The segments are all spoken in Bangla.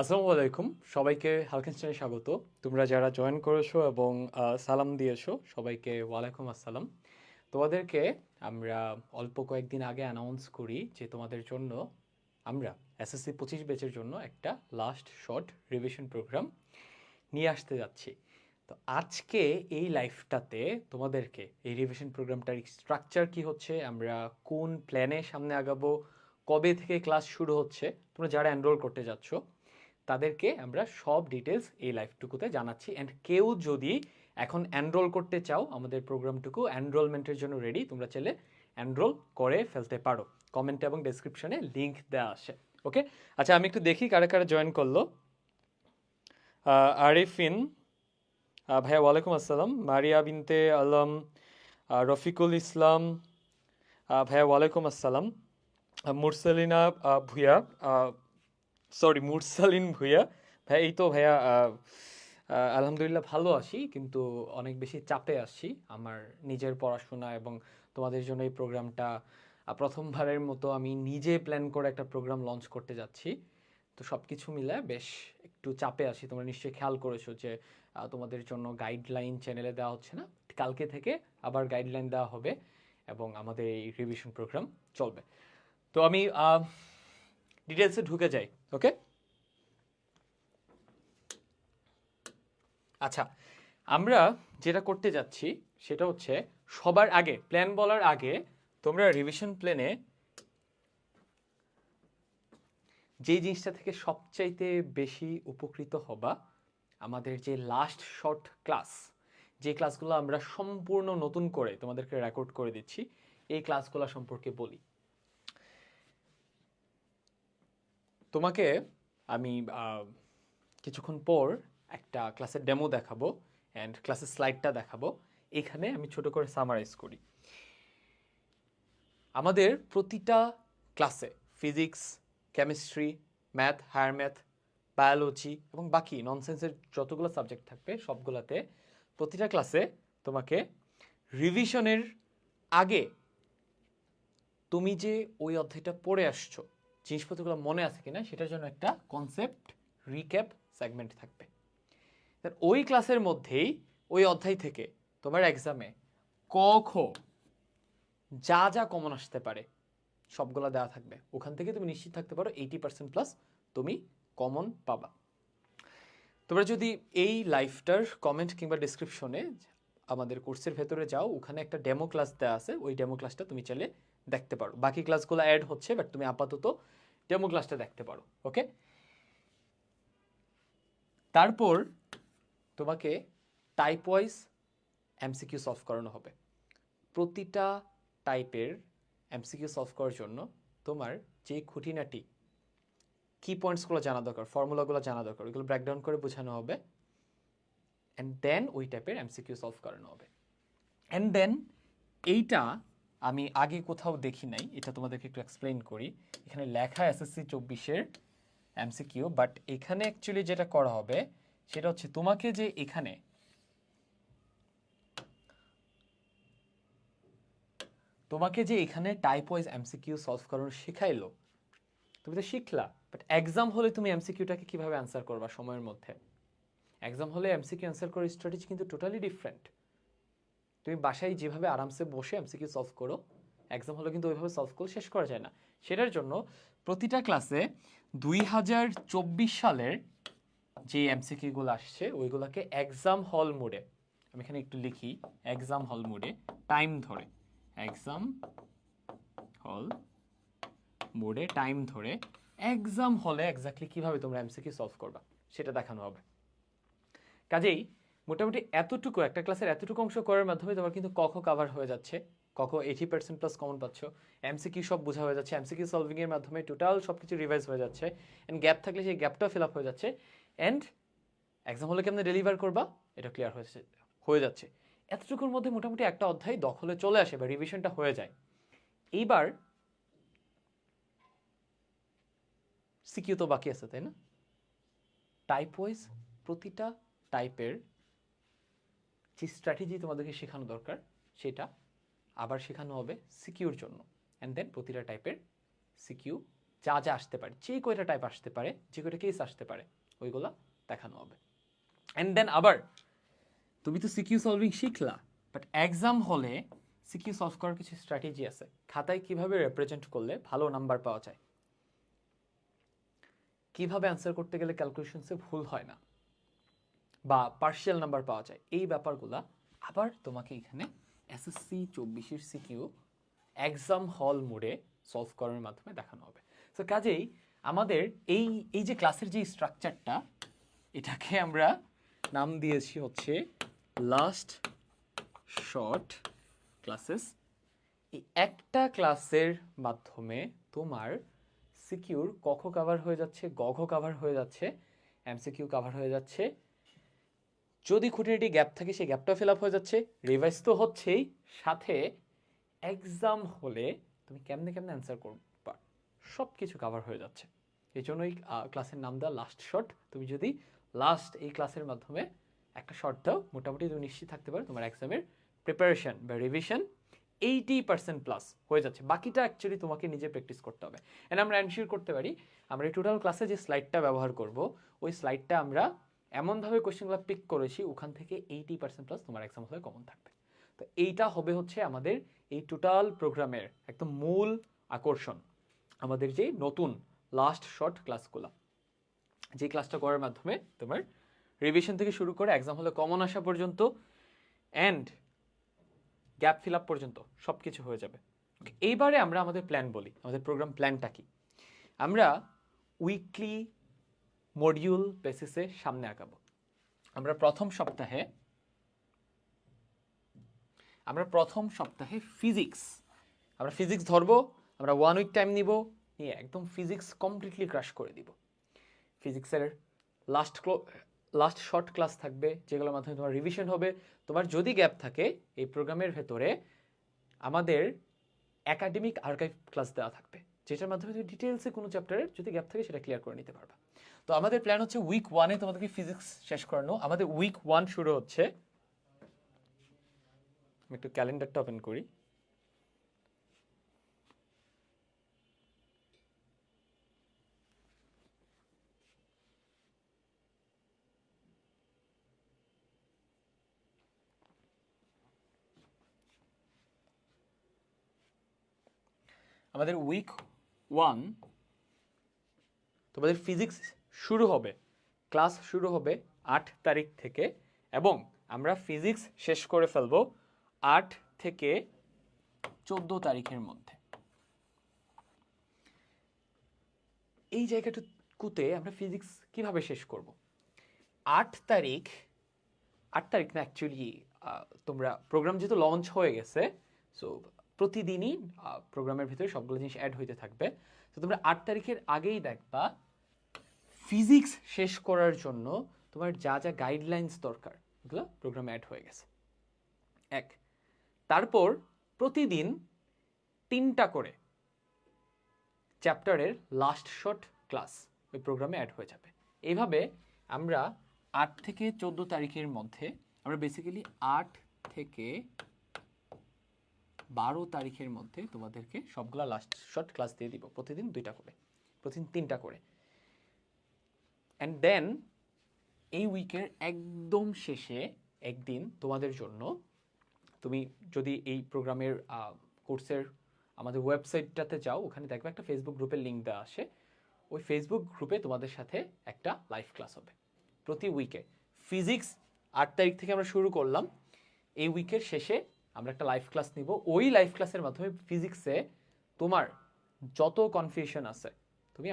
আসসালামু আলাইকুম। সবাইকে হালকেনস্টাইনে স্বাগত। তোমরা যারা জয়েন করেছ এবং সালাম দিয়েছ, সবাইকে ওয়ালাইকুম আসসালাম। তোমাদেরকে আমরা অল্প কয়েকদিন আগে অ্যানাউন্স করি যে তোমাদের জন্য আমরা এসএসসি পঁচিশ ব্যাচের জন্য একটা লাস্ট শর্ট রিভিশন প্রোগ্রাম নিয়ে আসতে যাচ্ছি। তো আজকে এই লাইফটাতে তোমাদেরকে এই রিভিশন প্রোগ্রামটার স্ট্রাকচার কি হচ্ছে, আমরা কোন প্ল্যানে সামনে আগাবো, কবে থেকে ক্লাস শুরু হচ্ছে, তোমরা যারা এনরোল করতে যাচ্ছ তাদেরকে আমরা সব ডিটেলস এই লাইভটুকুতে জানাচ্ছি। অ্যান্ড কেউ যদি এখন অ্যানরোল করতে চাও আমাদের প্রোগ্রামটুকু অ্যানরোলমেন্টের জন্য রেডি তোমরা চাইলে এনরোল করে ফেলতে পারো। কমেন্টে এবং ডেসক্রিপশনে লিঙ্ক দেওয়া আসে ওকে আচ্ছা আমি একটু দেখি কারা কারা জয়েন করল। আরিফিন ভাইয়া, ওয়ালাইকুম আসসালাম। মারিয়া বিনতে আলম রফিকুল ইসলাম ভাইয়া, ওয়ালাইকুম আসসালাম। মুরসালিনা ভুইয়া সরি মুরসালিন ভুইয়া। ভাই এই তো ভাইয়া আলহামদুলিল্লাহ ভালো আছি, কিন্তু অনেক বেশি চাপে আছি। আমার নিজের পড়াশোনা এবং তোমাদের জন্য এই প্রোগ্রামটা প্রথমবারের মতো আমি নিজে প্ল্যান করে একটা প্রোগ্রাম লঞ্চ করতে যাচ্ছি। তো সব কিছু মিলে বেশ একটু চাপে আছি। তোমরা নিশ্চয়ই খেয়াল করেছ যে তোমাদের জন্য গাইডলাইন চ্যানেলে দেওয়া হচ্ছে না। কালকে থেকে আবার গাইডলাইন দেওয়া হবে এবং আমাদের এই রিভিশন প্রোগ্রাম চলবে। তো আমি ডিটেলসে ঢুকে যাই ওকে আচ্ছা আমরা যেটা করতে যাচ্ছি সেটা হচ্ছে সবার আগে প্ল্যান বলার আগে তোমরা রিভিশন প্ল্যানে যে জিনিসটা থেকে সবচাইতে বেশি উপকৃত হবা, আমাদের যে লাস্ট শর্ট ক্লাস যে ক্লাসগুলো আমরা সম্পূর্ণ নতুন করে তোমাদেরকে রেকর্ড করে দিচ্ছি, এই ক্লাসগুলো সম্পর্কে বলি। তোমাকে আমি কিছুক্ষণ পর একটা ক্লাসের ডেমো দেখাবো অ্যান্ড ক্লাসের স্লাইডটা দেখাবো। এখানে আমি ছোট করে সামারাইজ করি। আমাদের প্রতিটা ক্লাসে physics chemistry math higher math biology এবং বাকি ননসেন্সের যতগুলো সাবজেক্ট থাকবে সবগুলোতে প্রতিটা ক্লাসে তোমাকে রিভিশনের আগে তুমি যে ওই অধ্যায়টা পড়ে আসছো জিনিসপত্রগুলো মনে আছে কিনা, সেটার জন্য একটা কনসেপ্ট রিক্যাপ সেগমেন্ট থাকবে। ওই ক্লাসের মধ্যেই, ওই অধ্যায় থেকে তোমার এক্সামে ক, খ, যা যা কমন আসতে পারে, সবগুলো দেওয়া থাকবে। ওখান থেকে তুমি নিশ্চিত থাকতে পারো এইটি পার্সেন্ট প্লাস তুমি কমন পাবা। তোমরা যদি এই লাইফটার কমেন্ট কিংবা ডিসক্রিপশনে আমাদের কোর্সের ভেতরে যাও, ওখানে একটা ডেমো ক্লাস দেওয়া আছে, ওই ডেমো ক্লাসটা তুমি চাইলে দেখতে পারো। বাকি ক্লাসগুলো অ্যাড হচ্ছে বাট তুমি আপাতত ডেমো ক্লাসটা দেখতে পারো ওকে তারপর তোমাকে টাইপ ওয়াইজ এমসিকিউ সলভ করানো হবে। প্রতিটা টাইপের এমসিকিউ সলভ করার জন্য তোমার যে খুঁটিনাটি কি পয়েন্টসগুলো জানা দরকার ফর্মুলাগুলো জানা দরকার, ওইগুলো ব্রেকডাউন করে বোঝানো হবে। অ্যান্ড দেন ওই টাইপের এমসিকিউ সলভ করানো হবে। অ্যান্ড দেন এইটা আমি আগে কোথাও দেখি নাই, এটা তোমাদেরকে একটু এক্সপ্লেন করি। এখানে লেখা এসএসসি চব্বিশের এমসিকিউ বাট এখানে অ্যাকচুয়ালি যেটা করা হবে, সেটা হচ্ছে তোমাকে যে এখানে তোমাকে যে এখানে টাইপ ওয়াইজ এমসিকিউ সলভ করানো শেখাইলো, তুমি তো শিখলা বাট এক্সাম হলে তুমি এমসিকিউটাকে কীভাবে অ্যান্সার করবা সময়ের মধ্যে? এক্সাম হলে এমসিকিউ অ্যান্সার করার স্ট্র্যাটেজি কিন্তু টোটালি ডিফারেন্ট তুমি বাসায় যেভাবে আরামসে বসে এমসিকিউ সলভ করো এক্সাম হলে কিন্তু ওইভাবে সলভ করে শেষ করা যায় না। সেটার জন্য প্রতিটা ক্লাসে দুই হাজার চব্বিশ সালের যে এমসিকিউগুলো আসছে, ওইগুলোকে এক্সাম হল মোডে আমি এখানে একটু লিখি এক্সাম হল মোডে টাইম ধরে এক্সাম হল মোডে টাইম ধরে এক্সাম হলে এক্স্যাক্টলি কীভাবে তোমরা এমসিকিউ সলভ করবা, সেটা দেখানো হবে। কাজেই মোটামুটি এতটুকু, একটা ক্লাসের এতটুকু অংশ করার মাধ্যমে তোমার কিন্তু কখ কাভার হয়ে যাচ্ছে। কখ এইটি পার্সেন্ট প্লাস কমন পাচ্ছ। এমসিকিউ সব বোঝা হয়ে যাচ্ছে। এমসিকিউ সলভিং এর মাধ্যমে টোটাল সব কিছু রিভাইজ হয়ে যাচ্ছে। অ্যান্ড গ্যাপ থাকলে সেই গ্যাপটাও ফিল আপ হয়ে যাচ্ছে। অ্যান্ড এক্সাম হলে কেমন ডেলিভার করবা? এটা ক্লিয়ার হয়েছে হয়ে যাচ্ছে। এতটুকুর মধ্যে মোটামুটি একটা অধ্যায় দখলে চলে আসে বা রিভিশনটা হয়ে যায়। এইবার সিকিউ তো বাকি আছে, তাই না? টাইপ ওয়াইজ প্রতিটা টাইপের যে স্ট্র্যাটেজি তোমাদেরকে শেখানো দরকার, সেটা আবার শেখানো হবে সিকিউর জন্য। অ্যান্ড দেন প্রতিটা টাইপের সিকিউ যা যা আসতে পারে, যে কয়টা টাইপ আসতে পারে, যে কয়টা কেস আসতে পারে, ওইগুলা দেখানো হবে। অ্যান্ড দেন আবার, তুমি তো সিকিউ সলভিং শিখলা বাট এক্সাম হলে সিকিউ সলভ করার কিছু স্ট্র্যাটেজি আছে। খাতায় কীভাবে রিপ্রেজেন্ট করলে ভালো নাম্বার পাওয়া যায়? কীভাবে অ্যান্সার করতে গেলে ক্যালকুলেশনসে ভুল হয় না? বা পার্শিয়াল নাম্বার পাওয়া যায়। এই ব্যাপারগুলা আবার তোমাকে এখানে এসএসসি চব্বিশের সিকিউ এক্সাম হল মোডে সলভ করার মাধ্যমে দেখানো হবে। তো কাজেই আমাদের এই এই যে ক্লাসের যে স্ট্রাকচারটা এটাকে আমরা নাম দিয়েছি হচ্ছে লাস্ট শর্ট ক্লাসেস এই একটা ক্লাসের মাধ্যমে তোমার সিকিউর কখ কাভার হয়ে যাচ্ছে গঘ কাভার হয়ে যাচ্ছে এমসিকিউ কাভার হয়ে যাচ্ছে যদি খুঁটিনাটি গ্যাপ থাকে, সেই গ্যাপটা ফিল আপ হয়ে যাচ্ছে। রিভাইজ তো হচ্ছেই। সাথে এক্সাম হলে তুমি কেমনে কেমনে অ্যান্সার করবা? সব কিছু কাভার হয়ে যাচ্ছে। এই জন্যই ক্লাসের নাম দেওয়া লাস্ট শট তুমি যদি লাস্ট এই ক্লাসের মাধ্যমে একটা শর্ট দাও, মোটামুটি তুমি নিশ্চিত থাকতে পারো তোমার এক্সামের প্রিপারেশন বা রিভিশন এইটি পার্সেন্ট প্লাস হয়ে যাচ্ছে। বাকিটা অ্যাকচুয়ালি তোমাকে নিজে প্র্যাকটিস করতে হবে। এন্ড আমরা এনশিওর করতে পারি, আমরা এই টোটাল ক্লাসে যে স্লাইডটা ব্যবহার করব, ওই স্লাইডটা আমরা এমনভাবে কোয়েশ্চেনগুলো পিক করেছি, ওখান থেকে এইটি পার্সেন্ট প্লাস তোমার এক্সাম হলে কমন থাকবে। তো এইটা হবে হচ্ছে আমাদের এই টোটাল প্রোগ্রামের একদম মূল আকর্ষণ, আমাদের যে নতুন লাস্ট শর্ট ক্লাসগুলো যে ক্লাসটা করার মাধ্যমে তোমার রিভিশন থেকে শুরু করে এক্সাম হলে কমন আসা পর্যন্ত অ্যান্ড গ্যাপ ফিল আপ পর্যন্ত সব কিছু হয়ে যাবে। এইবারে আমরা আমাদের প্ল্যান বলি, আমাদের প্রোগ্রাম প্ল্যানটা কি? আমরা উইকলি মডিউল বেসিসে সামনে আগাবো। আমরা প্রথম সপ্তাহে, আমরা প্রথম সপ্তাহে ফিজিক্স আমরা ফিজিক্স ধরবো, আমরা ওয়ান উইক টাইম নিব, নিয়ে একদম ফিজিক্স কমপ্লিটলি ক্রাশ করে দিব। ফিজিক্সের লাস্ট লাস্ট শর্ট ক্লাস থাকবে, যেগুলোর মাধ্যমে তোমার রিভিশন হবে। তোমার যদি গ্যাপ থাকে, এই প্রোগ্রামের ভেতরে আমাদের একাডেমিক আর্কাইভ ক্লাস দেওয়া থাকবে, যেটার মাধ্যমে তুমি ডিটেলসে কোনো চ্যাপ্টারের যদি গ্যাপ থাকে, সেটা ক্লিয়ার করে নিতে পারবা। তো আমাদের প্ল্যান হচ্ছে উইক ওয়ানে তোমাদেরকে ফিজিক্স শেষ করানো। আমাদের উইক ওয়ান শুরু হচ্ছে। আমি একটু ক্যালেন্ডারটা ওপেন করি। আমাদের উইক ওয়ান তোমাদের ফিজিক্স শুরু হবে। ক্লাস শুরু হবে আট তারিখ থেকে এবং আমরা ফিজিক্স শেষ করে ফেলব আট থেকে চোদ্দ তারিখের মধ্যে। এই জায়গাটুকুতে আমরা ফিজিক্স কীভাবে শেষ করব? আট তারিখ আট তারিখ না অ্যাকচুয়ালি তোমরা প্রোগ্রাম যেহেতু লঞ্চ হয়ে গেছে সো প্রতিদিনই প্রোগ্রামের ভিতরে সবগুলো জিনিস অ্যাড হইতে থাকবে। তো তোমরা আট তারিখের আগেই দেখবা ফিজিক্স শেষ করার জন্য তোমার যা যা গাইডলাইন্স দরকার ওগুলো প্রোগ্রামে অ্যাড হয়ে গেছে। এক, তারপর প্রতিদিন তিনটা করে চ্যাপ্টারের লাস্ট শর্ট ক্লাস ওই প্রোগ্রামে অ্যাড হয়ে যাবে। এইভাবে আমরা আট থেকে চোদ্দ তারিখের মধ্যে, আমরা বেসিক্যালি আট থেকে বারো তারিখের মধ্যে তোমাদেরকে সবগুলা লাস্ট শর্ট ক্লাস দিয়ে দিব, প্রতিদিন দুইটা করে, প্রতিদিন তিনটা করে। অ্যান্ড দেন এই উইকের একদম শেষে একদিন তোমাদের জন্য তুমি যদি এই প্রোগ্রামের কোর্সের আমাদের ওয়েবসাইটটাতে যাও, ওখানে দেখবে একটা ফেসবুক গ্রুপের লিঙ্ক দেওয়া আসে ওই ফেসবুক গ্রুপে তোমাদের সাথে একটা লাইভ ক্লাস হবে। প্রতি উইকে ফিজিক্স আট তারিখ থেকে আমরা শুরু করলাম। এই উইকের শেষে আমরা একটা লাইভ ক্লাস নিব। ওই লাইভ ক্লাসের মাধ্যমে ফিজিক্সে তোমার যত কনফিউশন আছে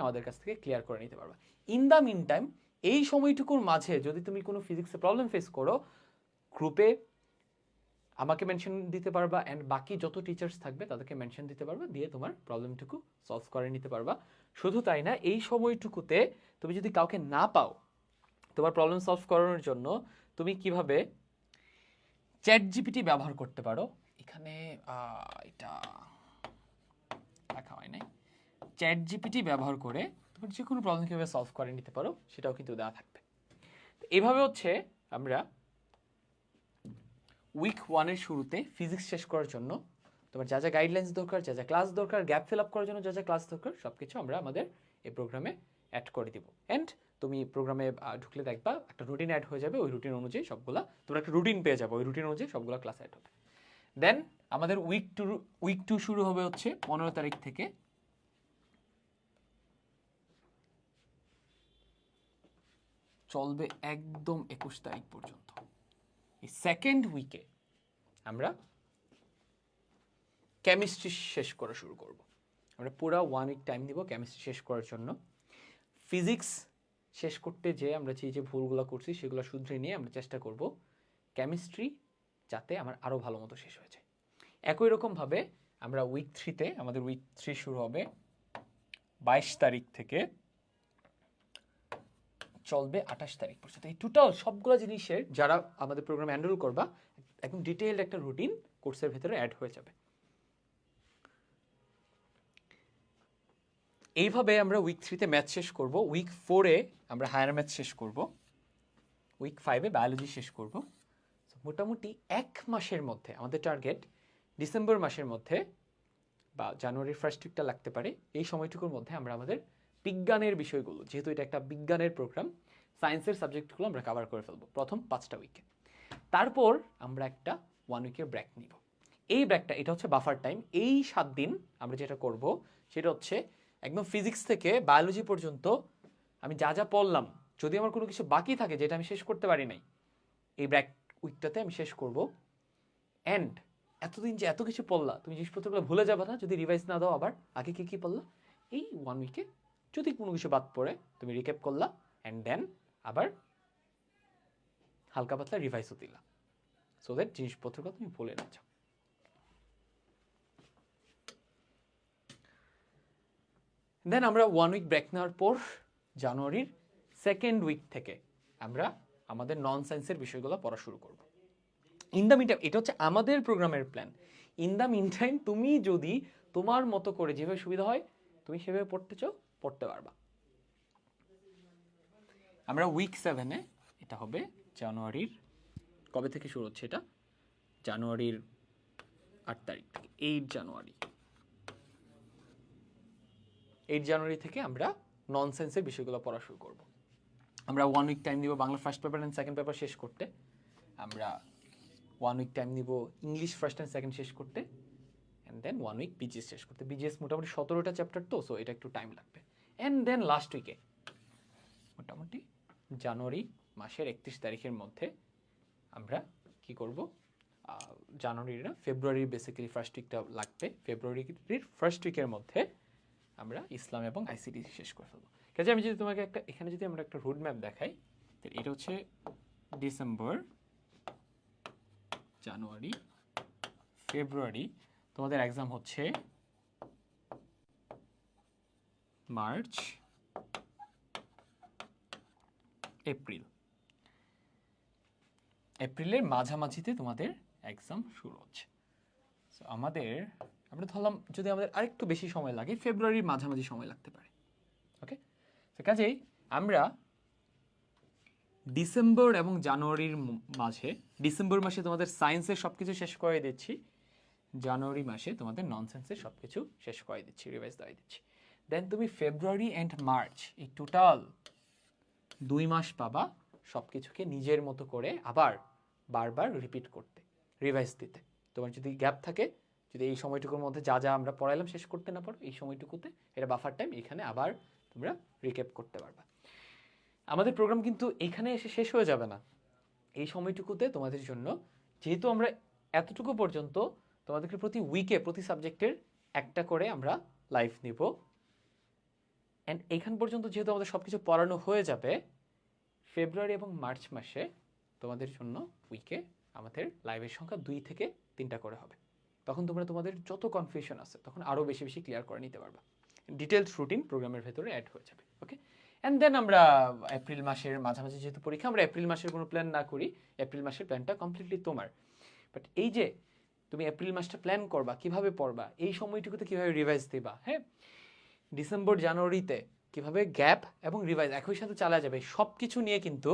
আমাদের কাছ থেকে ক্লিয়ার করে নিতে পারবে। ইন দ্য মিন টাইম এই সময়টুকুর মাঝে যদি তুমি কোনো ফিজিক্সে প্রবলেম ফেস করো গ্রুপে আমাকে মেনশন দিতে পারবা অ্যান্ড বাকি যত টিচার্স থাকবে তাদেরকে মেনশন দিতে পারবা, দিয়ে তোমার প্রবলেমটুকু সলভ করে নিতে পারবা। শুধু তাই না, এই সময়টুকুতে তুমি যদি কাউকে না পাও তোমার প্রবলেম সলভ করানোর জন্য, তুমি কীভাবে চ্যাট জিপিটি ব্যবহার করতে পারো? এখানে এটা লেখা হয় নাই। চ্যাট জিপিটি ব্যবহার করে তোমার যে কোনো প্রবলেম কীভাবে সলভ করে নিতে পারো, সেটাও কিন্তু দেওয়া থাকবে। এভাবে হচ্ছে আমরা উইক ওয়ানের শুরুতে ফিজিক্স শেষ করার জন্য তোমার যা যা গাইডলাইন্স দরকার, যা যা ক্লাস দরকার গ্যাপ ফিল আপ করার জন্য যা যা ক্লাস দরকার সব কিছু আমরা আমাদের এই প্রোগ্রামে অ্যাড করে দিব। অ্যান্ড তুমি প্রোগ্রামে ঢুকলে দেখবা একটা রুটিন অ্যাড হয়ে যাবে, ওই রুটিন অনুযায়ী সবগুলা, তোমরা একটা রুটিন পেয়ে যাবে, ওই রুটিন অনুযায়ী সবগুলো ক্লাস অ্যাড হবে। দেন আমাদের উইক টু উইক টু শুরু হবে হচ্ছে পনেরো তারিখ থেকে চলবে একদম একুশ তারিখ পর্যন্ত। এই সেকেন্ড উইকে আমরা কেমিস্ট্রি শেষ করা শুরু করব। আমরা পুরো ওয়ান উইক টাইম দিব কেমিস্ট্রি শেষ করার জন্য। ফিজিক্স শেষ করতে যে আমরা যে যে ভুলগুলো করছি সেগুলো শুধরে নিয়ে আমরা চেষ্টা করব কেমিস্ট্রি যাতে আমার আরও ভালো মতো শেষ হয়ে যায়। একই রকমভাবে আমরা উইক থ্রিতে আমাদের উইক থ্রি শুরু হবে বাইশ তারিখ থেকে চলবে আঠাশ তারিখ পর্যন্ত। এই টোটাল সবগুলো জিনিসের যারা আমাদের প্রোগ্রাম হ্যান্ডেল করবা, একদম ডিটেইলড একটা রুটিন কোর্সের ভেতরে অ্যাড হয়ে যাবে। এইভাবে আমরা উইক থ্রিতে ম্যাথ শেষ করব। উইক ফোরে আমরা হায়ার ম্যাথ শেষ করব। উইক ফাইভে বায়োলজি শেষ করব। মোটামুটি এক মাসের মধ্যে আমাদের টার্গেট ডিসেম্বর মাসের মধ্যে বা জানুয়ারির ফার্স্ট উইকটা লাগতে পারে। এই সময়টুকুর মধ্যে আমরা আমাদের বিজ্ঞানের বিষয়গুলো, যেহেতু এটা একটা বিজ্ঞানের প্রোগ্রাম সায়েন্সের সাবজেক্টগুলো আমরা কভার করে ফেলব প্রথম পাঁচটা উইকে তারপর আমরা একটা ওয়ান উইকের ব্রেক নিব। এই ব্রেকটা এটা হচ্ছে বাফার টাইম এই সাত দিন আমরা যেটা করব, সেটা হচ্ছে একদম ফিজিক্স থেকে বায়োলজি পর্যন্ত আমি যা যা পড়লাম, যদি আমার কোনো কিছু বাকি থাকে, যেটা আমি শেষ করতে পারি নাই, এই ব্রেক উইকটাতে আমি শেষ করব। অ্যান্ড এতদিন যে এত কিছু পড়লা, তুমি জিনিসপত্রগুলো ভুলে যাবে না, যদি রিভাইজ না দাও আবার, আগে কি কি পড়লা? এই ওয়ান উইকে যদি কোনো কিছু বাদ পড়ে, তুমি রিক্যাপ করলা অ্যান্ড দেন আবার হালকা পাতলা রিভাইসও দিলা। সো দ্যাট জিনিসপত্রগুলো তুমি ভুলে না যাও। দেন আমরা ওয়ান উইক ব্রেক নেওয়ার পর জানুয়ারির সেকেন্ড উইক থেকে আমরা আমাদের নন সায়েন্সের বিষয়গুলো পড়া শুরু করব। ইন দ্য মিন এটা হচ্ছে আমাদের প্রোগ্রামের plan in the meantime তুমি যদি তোমার মতো করে যেভাবে সুবিধা হয়, তুমি সেভাবে পড়তে চাও পড়তে পারবা। আমরা উইক সেভেনে এটা হবে জানুয়ারির, কবে থেকে শুরু হচ্ছে এটা? জানুয়ারির আট তারিখ থেকে এইট জানুয়ারি। এইট জানুয়ারি থেকে আমরা ননসেন্সের বিষয়গুলো পড়া শুরু করব। আমরা ওয়ান উইক টাইম দিব Bangla first paper and second paper শেষ করতে। আমরা ওয়ান উইক টাইম দিব ইংলিশ ফার্স্ট অ্যান্ড সেকেন্ড শেষ করতে। And then one week BGS শেষ করতে। বিজিএস মোটামুটি সতেরোটা চ্যাপ্টার তো সো এটা একটু টাইম লাগবে। অ্যান্ড দেন লাস্ট উইকে মোটামুটি জানুয়ারি মাসের একত্রিশ তারিখের মধ্যে আমরা কি করব? জানুয়ারির না ফেব্রুয়ারির বেসিক্যালি ফার্স্ট উইকটা লাগবে। ফেব্রুয়ারির ফার্স্ট উইকের মধ্যে আমরা ইসলাম এবং আইসিটি শেষ করে ফেলব। কাজে আমি যদি তোমাকে একটা, এখানে যদি আমরা একটা রুট ম্যাপ দেখাই, তাহলে এটা হচ্ছে ডিসেম্বর জানুয়ারি ফেব্রুয়ারি তোমাদের এক্সাম হচ্ছে মার্চ, এপ্রিল। এপ্রিলের মাঝামাঝিতে তোমাদের এক্সাম শুরু হচ্ছে। সো আমাদের, আমরা ধরলাম যদি আমাদের আরেকটু বেশি সময় লাগে ফেব্রুয়ারির মাঝামাঝি সময় লাগতে পারে। ওকে তো কাজেই আমরা ডিসেম্বর এবং জানুয়ারির মাঝে ডিসেম্বর মাসে তোমাদের সায়েন্সের সব কিছু শেষ করে দিচ্ছি। জানুয়ারি মাসে তোমাদের নন সায়েন্সের সব কিছু শেষ করে দিচ্ছি রিভাইজ দেওয়াই দিচ্ছি। দেন তুমি ফেব্রুয়ারি অ্যান্ড মার্চ এই টোটাল দুই মাস পাবা সব কিছুকে নিজের মতো করে আবার বারবার রিপিট করতে রিভাইজ দিতে। তোমার যদি গ্যাপ থাকে, যদি এই সময়টুকুর মধ্যে যা যা আমরা পড়াইলাম শেষ করতে না পারো, এই সময়টুকুতে এটা বাফার টাইম এখানে আবার তোমরা রিক্যাপ করতে পারবা। আমাদের প্রোগ্রাম কিন্তু এখানে এসে শেষ হয়ে যাবে না। এই সময়টুকুতে তোমাদের জন্য যেহেতু আমরা এতটুকু পর্যন্ত তোমাদেরকে প্রতি উইকে প্রতি সাবজেক্টের একটা করে আমরা লাইভ নিব। অ্যান্ড এইখান পর্যন্ত যেহেতু আমাদের সব কিছু পড়ানো হয়ে যাবে ফেব্রুয়ারি এবং মার্চ মাসে তোমাদের জন্য উইকে আমাদের লাইভের সংখ্যা দুই থেকে তিনটা করে হবে। তখন তোমরা তোমাদের যত কনফিউশন আছে, তখন আরও বেশি বেশি ক্লিয়ার করে নিতে পারবা। ডিটেলস রুটিন প্রোগ্রামের ভেতরে অ্যাড হয়ে যাবে ওকে অ্যান্ড দেন আমরা এপ্রিল মাসের মাঝামাঝি যেহেতু পরীক্ষা, আমরা এপ্রিল মাসের কোনো প্ল্যান না করি। এপ্রিল মাসের প্ল্যানটা কমপ্লিটলি তোমার। বাট এই যে তুমি এপ্রিল মাসটা প্ল্যান করবা, কীভাবে পড়বা, এই সময়টুকুতে কীভাবে রিভাইজ দিবা হ্যাঁ? ডিসেম্বর জানুয়ারিতে কীভাবে গ্যাপ এবং রিভাইজ একই সাথে চালা যাবে সব কিছু নিয়ে কিন্তু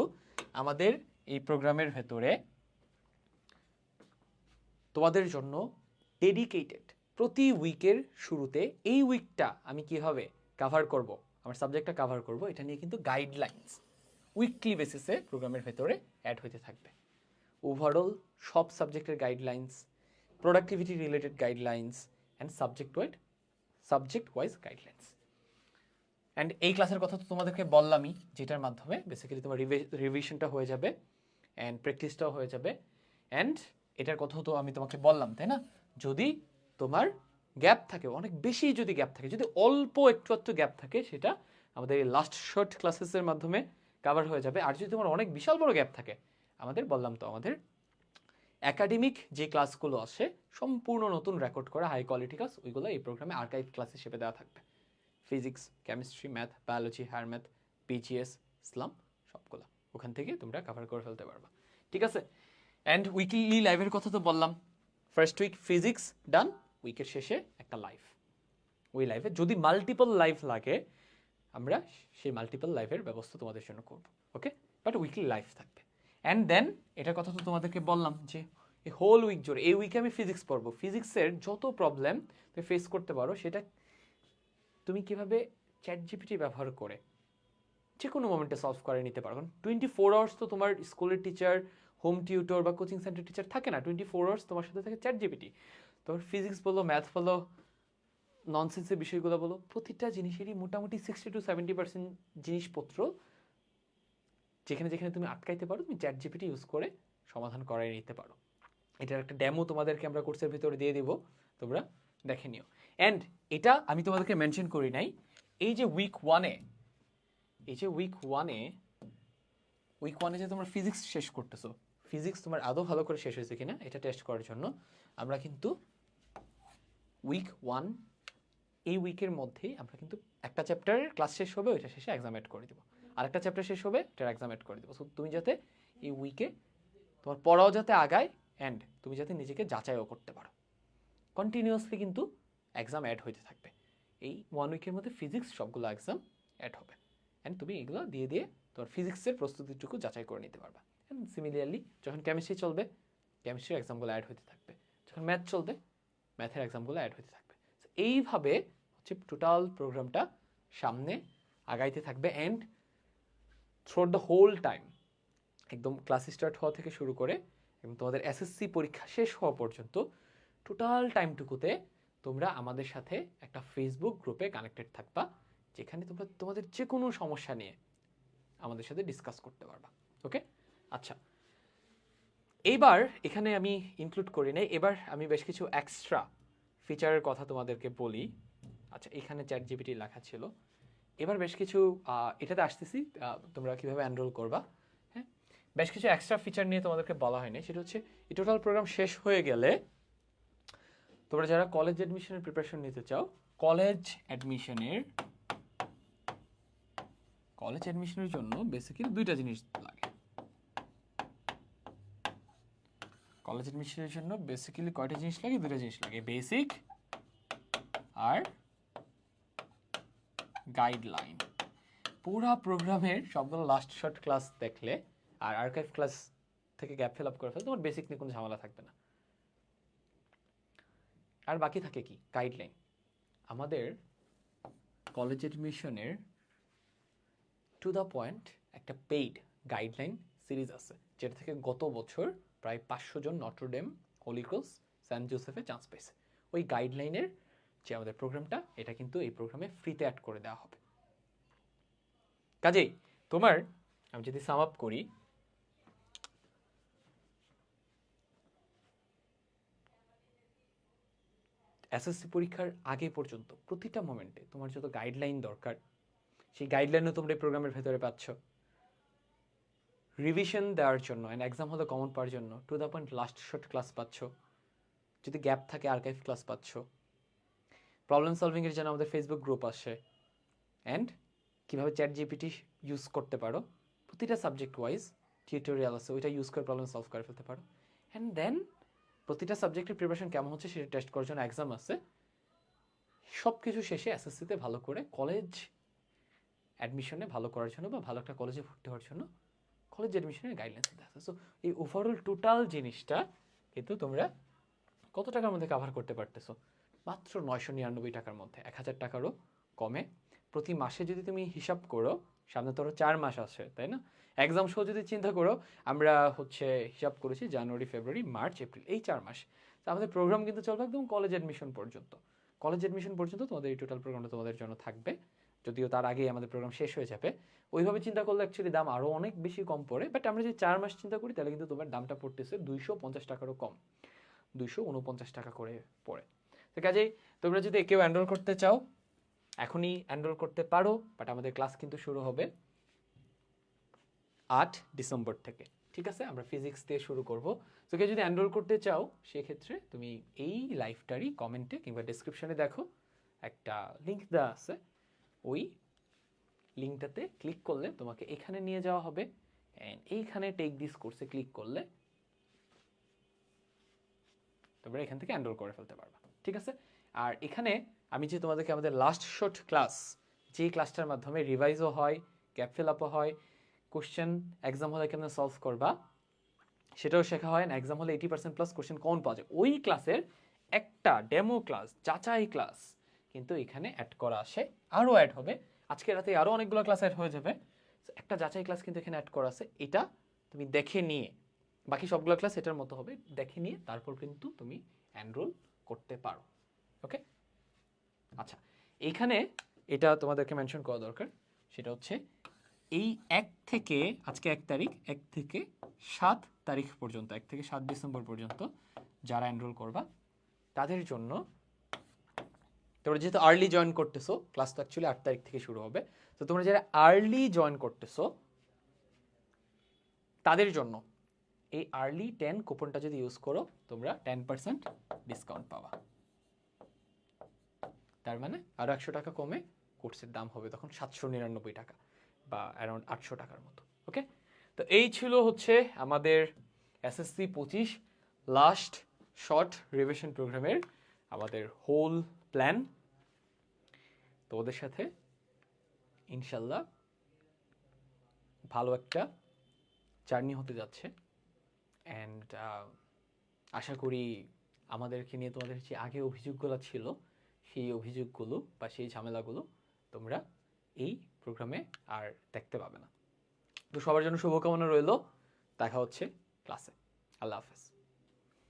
আমাদের এই প্রোগ্রামের ভেতরে তোমাদের জন্য ডেডিকেটেড প্রতি উইকের শুরুতে এই উইকটা আমি কীভাবে কাভার করব, আমার সাবজেক্টটা কাভার করব, এটা নিয়ে কিন্তু গাইডলাইন্স উইকলি বেসিসে প্রোগ্রামের ভেতরে অ্যাড হতে থাকবে। ওভারঅল সব সাবজেক্টের guidelines productivity related guidelines and subject wide subject wise guidelines and এই ক্লাসের কথা তো তোমাদেরকে বললামই, যেটার মাধ্যমে বেসিক্যালি তোমার রিভিশনটা হয়ে যাবে অ্যান্ড প্র্যাকটিসটাও হয়ে যাবে অ্যান্ড এটার কথাও তো আমি তোমাকে বললাম, তাই না? যদি তোমার গ্যাপ থাকে, অনেক বেশি যদি গ্যাপ থাকে, যদি অল্প একটু একটু গ্যাপ থাকে, সেটা আমাদের এই লাস্ট শর্ট ক্লাসেসের মাধ্যমে কাভার হয়ে যাবে। আর যদি তোমার অনেক বিশাল বড় গ্যাপ থাকে, আমাদের বললাম তো আমাদের একাডেমিক যে ক্লাসগুলো আসে, সম্পূর্ণ নতুন রেকর্ড করা হাই কোয়ালিটি ক্লাস ওইগুলো এই প্রোগ্রামে আর্কাইভ ক্লাস হিসেবে দেওয়া থাকবে। Physics chemistry math biology higher math BGS ইসলাম সবগুলো। ওখান থেকে তোমরা কাভার করে ফেলতে পারবা। ঠিক আছে? অ্যান্ড উইকলি লাইভের কথা তো বললাম। ফার্স্ট উইক ফিজিক্স ডান উইকের শেষে একটা লাইভ ওই লাইভে যদি মাল্টিপল লাইভ লাগে, আমরা সেই মাল্টিপল লাইভের ব্যবস্থা তোমাদের জন্য করব। ওকে বাট উইকলি লাইভ থাকবে। অ্যান্ড দেন এটার কথা তো তোমাদেরকে বললাম যে এই হোল উইক জুড়ে, এই উইকে আমি ফিজিক্স পড়ব। ফিজিক্সের যত প্রবলেম তুমি ফেস করতে পারো, সেটা তুমি কীভাবে চ্যাট জিপিটি ব্যবহার করে যে কোনো মোমেন্টে সলভ করে নিতে পারো। কারণ টোয়েন্টি ফোর আওয়ার্স তো তোমার স্কুলের টিচার হোম টিউটর বা কোচিং সেন্টার টিচার থাকে না। টোয়েন্টি ফোর আওয়ার্স তোমার সাথে থাকে চ্যাট জিপিটি তোমার ফিজিক্স বলো ম্যাথ বলো ননসেন্সের বিষয়গুলো বলো, প্রতিটা জিনিসেরই মোটামুটি সিক্সটি টু সেভেন্টি পার্সেন্ট জিনিসপত্র যেখানে যেখানে তুমি আটকাইতে পারো, তুমি চ্যাট জিপিটি ইউজ করে সমাধান করাই নিতে পারো। এটার একটা ডেমো তোমাদেরকে আমরা কোর্সের ভিতরে দিয়ে দেবো, তোমরা দেখে নিও। অ্যান্ড এটা আমি তোমাদেরকে মেনশন করি নাই, এই যে উইক ওয়ানে এই যে উইক ওয়ানে উইক ওয়ানে যে তোমরা ফিজিক্স শেষ করতেছো ফিজিক্স তোমার আদৌ ভালো করে শেষ হয়েছে কিনা, এটা টেস্ট করার জন্য আমরা কিন্তু উইক ওয়ান এই উইকের মধ্যেই আমরা কিন্তু একটা চ্যাপ্টারের ক্লাস শেষ হবে, ওইটা শেষে এক্সাম এড করে দিব। আরেকটা চ্যাপ্টার শেষ হবে এটার এক্সাম এড করে দিব। সো তুমি যাতে এই উইকে তোমার পড়াও যাতে আগায় অ্যান্ড তুমি যাতে নিজেকে যাচাইও করতে পারো। কন্টিনিউয়াসলি কিন্তু এক্সাম অ্যাড হইতে থাকবে। এই ওয়ান উইকের মধ্যে ফিজিক্স সবগুলো এক্সাম অ্যাড হবে। অ্যান্ড তুমি এগুলো দিয়ে দিয়ে তোমার ফিজিক্সের প্রস্তুতিটুকু যাচাই করে নিতে পারবা। অ্যান্ড সিমিলারলি যখন কেমিস্ট্রি চলবে কেমিস্ট্রির এক্সামগুলো অ্যাড হতে থাকবে। যখন ম্যাথ চলবে ম্যাথের এক্সামগুলো অ্যাড হতে থাকবে। এইভাবে হচ্ছে টোটাল প্রোগ্রামটা সামনে আগাইতে থাকবে and through the whole time একদম ক্লাস স্টার্ট হওয়া থেকে শুরু করে এবং তোমাদের এসএসসি পরীক্ষা শেষ হওয়া পর্যন্ত টোটাল টাইমটুকুতে তোমরা আমাদের সাথে একটা ফেসবুক গ্রুপে কানেক্টেড থাকবা, যেখানে তোমরা তোমাদের যে কোনো সমস্যা নিয়ে আমাদের সাথে ডিসকাস করতে পারবা ওকে আচ্ছা এইবার এখানে আমি ইনক্লুড করি নাই, এবার আমি বেশ কিছু এক্সট্রা ফিচারের কথা তোমাদেরকে বলি। আচ্ছা এখানে চ্যাট জিপিটি লেখা ছিল। এবার বেশ কিছু এটাতে আসতেছি তোমরা কীভাবে এনরোল করবা হ্যাঁ? বেশ কিছু এক্সট্রা ফিচার নিয়ে তোমাদেরকে বলা হয়নি, সেটা হচ্ছে, এই টোটাল প্রোগ্রাম শেষ হয়ে গেলে, তোমরা যারা কলেজ অ্যাডমিশনের প্রিপারেশন নিতে চাও কলেজ অ্যাডমিশনের কলেজ অ্যাডমিশনের জন্য বেসিক্যালি দুইটা জিনিস লাগে। কলেজ অ্যাডমিশনের জন্য বেসিক্যালি কয়টা জিনিস লাগে? দুটো জিনিস লাগে বেসিক আর গাইডলাইন পুরা প্রোগ্রামের সবগুলো লাস্ট শর্ট ক্লাস দেখলে আর আর্কাইভ ক্লাস থেকে গ্যাপ ফিল আপ করে ফেলে তোমার বেসিক নিয়ে কোনো ঝামেলা থাকবে না। আর বাকি থাকে কি? গাইডলাইন আমাদের কলেজ অ্যাডমিশনের টু দ্য পয়েন্ট একটা পেইড গাইডলাইন সিরিজ আছে, যেটা থেকে গত বছর প্রায় পাঁচশো জন Notre Dame Holy Cross saint জোসেফে chance পেয়েছে। ওই গাইডলাইনের যে আমাদের প্রোগ্রামটা, এটা কিন্তু এই প্রোগ্রামে ফ্রিতে অ্যাড করে দেওয়া হবে। কাজেই তোমার, আমি যদি সাম আপ করি এসএসসি পরীক্ষার আগে পর্যন্ত প্রতিটা মোমেন্টে তোমার যত গাইডলাইন দরকার, সেই গাইডলাইনও তোমরা এই প্রোগ্রামের ভেতরে পাচ্ছ। রিভিশন দেওয়ার জন্য অ্যান্ড এক্সাম হলে কমন পাওয়ার জন্য to the point last short class পাচ্ছ। যদি গ্যাপ থাকে আর্কাইভ ক্লাস পাচ্ছ। প্রবলেম সলভিংয়ের জন্য আমাদের ফেসবুক গ্রুপ আসে। অ্যান্ড কীভাবে চ্যাট জিপিটি ইউজ করতে পারো? প্রতিটা সাবজেক্ট ওয়াইজ টিউটোরিয়াল আছে, ওইটা ইউজ করে প্রবলেম সলভ করে ফেলতে পারো। অ্যান্ড দেন প্রতিটা সাবজেক্টের প্রিপারেশন কেমন হচ্ছে সেটা টেস্ট করার জন্য এক্সাম আছে। সব কিছু শেষে এসএসসিতে ভালো করে কলেজ অ্যাডমিশনে ভালো করার জন্য বা ভালো একটা কলেজে ভর্তি হওয়ার জন্য কলেজ অ্যাডমিশনের গাইডলাইন্স দেওয়া আছে। সো এই ওভারঅল টোটাল জিনিসটা কিন্তু তোমরা কত টাকার মধ্যে কাভার করতে পারতেছো? মাত্র নয়শো নিরানব্বই টাকার মধ্যে, এক হাজার টাকারও কমে। প্রতি মাসে যদি তুমি হিসাব করো, সামনে তো চার মাস আছে, তাই না? এক্সাম সহ যদি চিন্তা করো, আমরা হচ্ছে হিসাব করেছি জানুয়ারি, ফেব্রুয়ারি, মার্চ, এপ্রিল, এই চার মাস। তো আমাদের প্রোগ্রাম কিন্তু চলবে একদম কলেজ অ্যাডমিশন পর্যন্ত। কলেজ অ্যাডমিশন পর্যন্ত তোমাদের এই টোটাল প্রোগ্রামটা তোমাদের জন্য থাকবে। যদিও তার আগেই আমাদের প্রোগ্রাম শেষ হয়ে যাবে। ওইভাবে চিন্তা করলে অ্যাকচুয়ালি দাম আরও অনেক বেশি কম পড়ে বাট আমরা যদি চার মাস চিন্তা করি, তাহলে কিন্তু তোমার দামটা পড়তেছে দুইশো পঞ্চাশ টাকারও কম। দুইশো উনপঞ্চাশ টাকা করে পড়ে। তো কাজেই তোমরা যদি কেউ এনরোল করতে চাও, এখনই এনরোল করতে পারো বাট আমাদের ক্লাস কিন্তু শুরু হবে আট ডিসেম্বর থেকে, ঠিক আছে? আমরা ফিজিক্স দিয়ে শুরু করব। তো কেউ যদি এনরোল করতে চাও, সেক্ষেত্রে তুমি এই লাইভটারই কমেন্টে কিংবা ডিসক্রিপশনে দেখো, একটা লিঙ্ক দেওয়া আছে। ওই লিঙ্কটাতে ক্লিক করলে তোমাকে এখানে নিয়ে যাওয়া হবে অ্যান্ড এইখানে টেক দিস কোর্সে ক্লিক করলে তোমরা এখান থেকে এনরোল করে ফেলতে পারবা। ঠিক আছে? আর এখানে আমি যে তোমাদেরকে আমাদের লাস্ট শর্ট ক্লাস যে ক্লাসটার মাধ্যমে রিভাইজও হয় গ্যাপ ফিল আপও হয় কোশ্চেন এক্সাম হলে কেমন সলভ করবা, সেটাও শেখা হয়। এক্সাম হলে eighty percent plus question common পাওয়া যায়। ওই ক্লাসের একটা ডেমো ক্লাস যাচাই ক্লাস কিন্তু এখানে অ্যাড করা আসে। আরও অ্যাড হবে। আজকে রাতে আরও অনেকগুলো ক্লাস অ্যাড হয়ে যাবে। একটা যাচাই ক্লাস কিন্তু এখানে অ্যাড করা আছে। এটা তুমি দেখে নিয়ে, বাকি সবগুলো ক্লাস এটার মতো হবে। দেখে নিয়ে তারপর কিন্তু তুমি এনরোল করতে পারো। ওকে আচ্ছা এইখানে এটা তোমাদেরকে মেনশন করা দরকার। সেটা হচ্ছে এই এক থেকে, আজকে এক তারিখ, এক থেকে সাত তারিখ পর্যন্ত, এক থেকে সাত ডিসেম্বর পর্যন্ত যারা এনরোল করবা, তাদের জন্য তোমরা যেহেতু আর্লি জয়েন করতেছো ক্লাস তো অ্যাকচুয়ালি আট তারিখ থেকে শুরু হবে। তো তোমরা যারা আর্লি জয়েন করতেছো, তাদের জন্য এই আর্লি টেন কুপনটা যদি ইউজ করো, তোমরা টেন পার্সেন্ট ডিসকাউন্ট পাবা। তার মানে আরও একশো টাকা কমে কোর্সের দাম হবে তখন সাতশো নিরানব্বই টাকা বা অ্যারাউন্ড আটশো টাকার মতো ওকে তো এই ছিল হচ্ছে আমাদের এসএসসি পঁচিশ লাস্ট শর্ট রিভিশন প্রোগ্রামের আমাদের হোল প্ল্যান তো ওদের সাথে ইনশাল্লাহ ভালো একটা জার্নি হতে যাচ্ছে। অ্যান্ড আশা করি আমাদেরকে নিয়ে তোমাদের যে আগে অভিযোগগুলো ছিল, সেই অভিযোগগুলো বা সেই ঝামেলাগুলো তোমরা এই প্রোগ্রামে আর দেখতে পাবে না। তো সবার জন্য শুভকামনা রইল। দেখা হচ্ছে ক্লাসে। আল্লাহ হাফেজ।